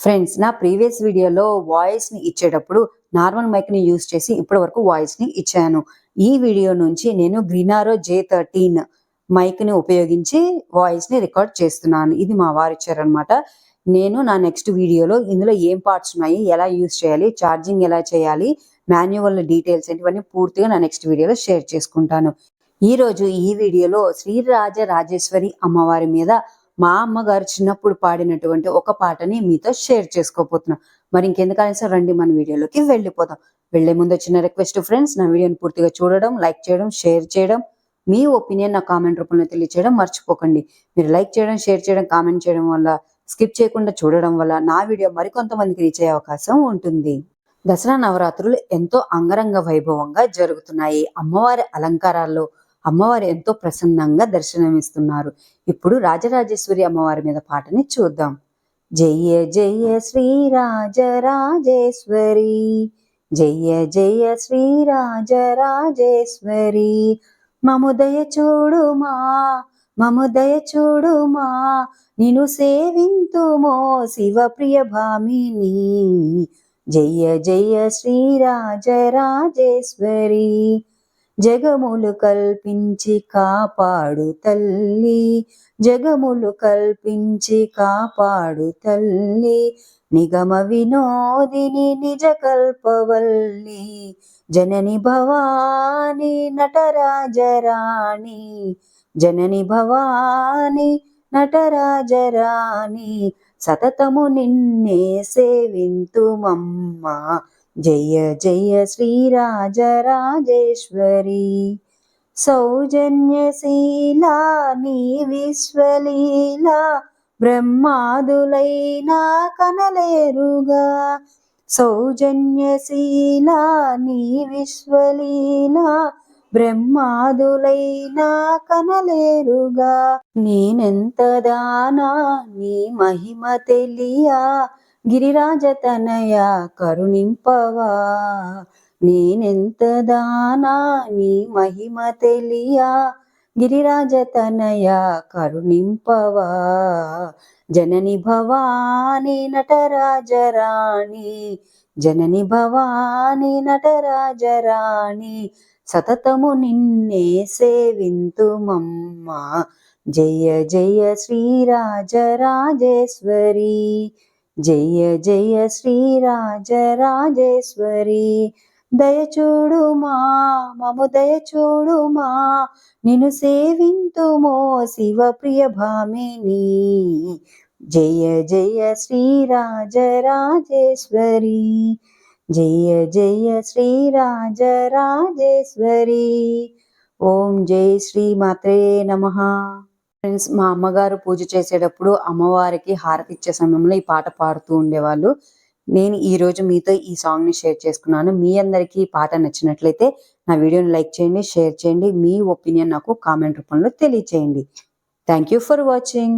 Friends నా previous వీడియోలో వాయిస్ని ఇచ్చేటప్పుడు నార్మల్ మైక్ని యూజ్ చేసి ఇప్పటి వరకు వాయిస్ని ఇచ్చాను. ఈ వీడియో నుంచి నేను గ్రీనారో జే థర్టీన్ మైక్ని ఉపయోగించి వాయిస్ని రికార్డ్ చేస్తున్నాను. ఇది మా వారు ఇచ్చారనమాట నేను నా నెక్స్ట్ వీడియోలో ఇందులో ఏం పార్ట్స్ ఉన్నాయి ఎలా యూజ్ చేయాలి ఛార్జింగ్ ఎలా చేయాలి మాన్యువల్ డీటెయిల్స్ ఇవన్నీ పూర్తిగా నా నెక్స్ట్ వీడియోలో షేర్ చేసుకుంటాను. ఈ రోజు ఈ వీడియోలో శ్రీరాజ రాజేశ్వరి అమ్మవారి మీద మా అమ్మగారు చిన్నప్పుడు పాడినటువంటి ఒక పాటని మీతో షేర్ చేసుకోబోతున్నాం. మరి ఇంకెందుకని రండి మన వీడియోలోకి వెళ్ళిపోదాం. వెళ్ళే ముందు చిన్న రిక్వెస్ట్ ఫ్రెండ్స్ నా వీడియోని పూర్తిగా చూడడం లైక్ చేయడం షేర్ చేయడం మీ ఒపీనియన్ నా కామెంట్ రూపంలో తెలియచేయడం మర్చిపోకండి. మీరు లైక్ చేయడం షేర్ చేయడం కామెంట్ చేయడం వల్ల స్కిప్ చేయకుండా చూడడం వల్ల నా వీడియో మరికొంతమందికి రీచ్ అయ్యే అవకాశం ఉంటుంది. దసరా నవరాత్రులు ఎంతో అంగరంగ వైభవంగా జరుగుతున్నాయి. అమ్మవారి అలంకారాల్లో అమ్మవారు ఎంతో ప్రసన్నంగా దర్శనమిస్తున్నారు. ఇప్పుడు రాజరాజేశ్వరి అమ్మవారి మీద పాటని చూద్దాం. జయ జయ శ్రీ రాజరాజేశ్వరి జయ జయ శ్రీ రాజరాజేశ్వరి మముదయ చూడుమా మముదయ చూడుమా నిను సేవింతుమో శివప్రియ భామిని జయ జయ శ్రీ రాజరాజేశ్వరి జగములు కల్పించి కాపాడు తల్లి. జగములు కల్పించి కాపాడు తల్లి. నిగమ వినోదిని నిజ కల్పవల్లి. జనని భవాని నటరాజరాణి జనని భవాని నటరాజరాణి సతతము నిన్నే సేవింతుమమ్మా. జయ జయ శ్రీరాజరాజేశ్వరి. సౌజన్యశీలా నీ విశ్వలీలా బ్రహ్మాదులైనా కనలేరుగా. సౌజన్యశీలా నీ విశ్వలీలా బ్రహ్మాదులైనా కనలేరుగా. నేనెంత దానా నీ మహిమ తెలియా. గిరిరాజతనయ కరుణింపవా. నేనెంత దానా నీ మహిమ తెలియా. గిరిరాజతనయ కరుణింపవా. జనని భవాని నటరాజరాణి జనని భవాని నటరాజరాణి సతతము నిన్నే సేవింతుమమ్మా. జయ జయ శ్రీరాజరాజేశ్వరి జయ జయ శ్రీరాజ రాజేశ్వరి దయచూడుమా మము దయచూడుమా నిన్ను సేవింతుమో శివ ప్రియ భామిని జయ జయ శ్రీరాజ రాజేశ్వరి జయ జయ శ్రీరాజ రాజేశ్వరి ఓం జై శ్రీ మాత్రే నమః ఫ్రెండ్స్ మా అమ్మగారు పూజ చేసేటప్పుడు అమ్మవారికి హారతి ఇచ్చే సమయంలో ఈ పాట పాడుతూ ఉండేవాళ్ళు. నేను ఈ రోజు మీతో ఈ సాంగ్ని షేర్ చేసుకున్నాను. మీ అందరికీ ఈ పాట నచ్చినట్లయితే నా వీడియోని లైక్ చేయండి షేర్ చేయండి. మీ ఒపీనియన్ నాకు కామెంట్ రూపంలో తెలియచేయండి. Thank you for watching